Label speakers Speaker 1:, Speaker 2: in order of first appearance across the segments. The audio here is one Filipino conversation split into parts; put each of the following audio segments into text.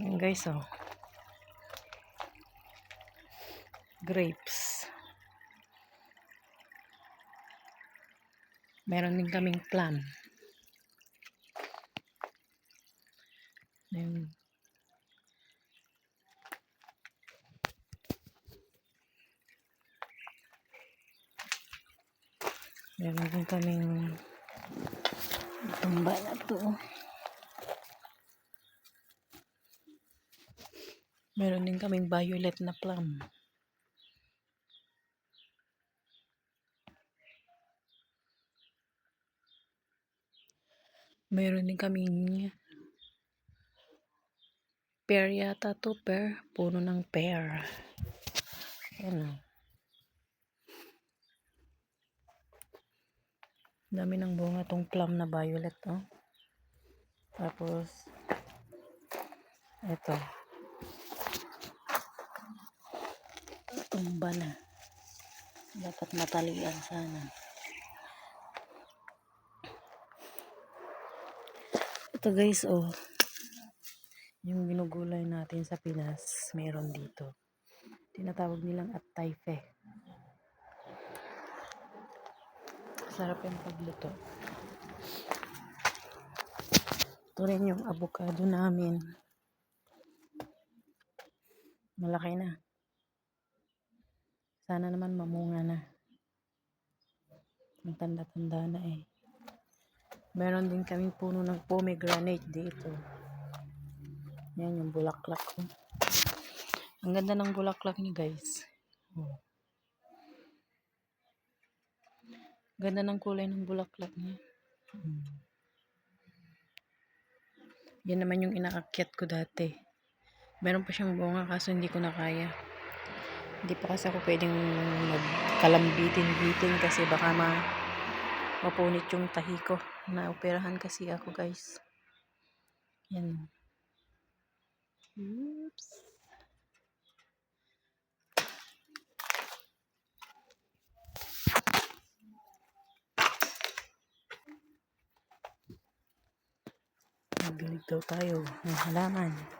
Speaker 1: Ayan guys, oh. Grapes. Meron din kaming plum. Ayan. Meron din kaming tumba na to. Meron din kaming violet na plum. Meron din kaming pear yata to, pear. Puno ng pear. Ayan. Dami ng bunga tong plum na violet, oh. Tapos, eto. Tumba na. Dapat matalian sana. Ito guys, oh. Yung ginugulay natin sa Pinas, meron dito. Tinatawag nilang atayfe. Sarap yung pagluto. Ito rin yung avocado namin. Malaki na. Sana naman mamunga na. Ang tanda-tanda na eh. Meron din kaming puno ng pomegranate dito. Yan yung bulaklak ko. Ang ganda ng bulaklak niya guys. Oh. Ganda ng kulay ng bulaklak niya. Hmm. Yan naman yung inaakyat ko dati. Meron pa siyang bunga kaso hindi ko na kaya. Hindi pa kasi ako pwedeng magkalambitin-bitin kasi baka ma mapunit yung tahi ko. Naoperahan kasi ako guys. Yan. Oops. Daw tayo ng halaman.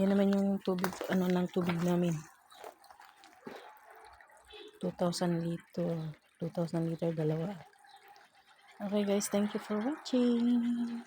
Speaker 1: Yan naman yung tubig, ano ng tubig namin. 2,000 liter. 2,000 liter dalawa. Okay guys, thank you for watching.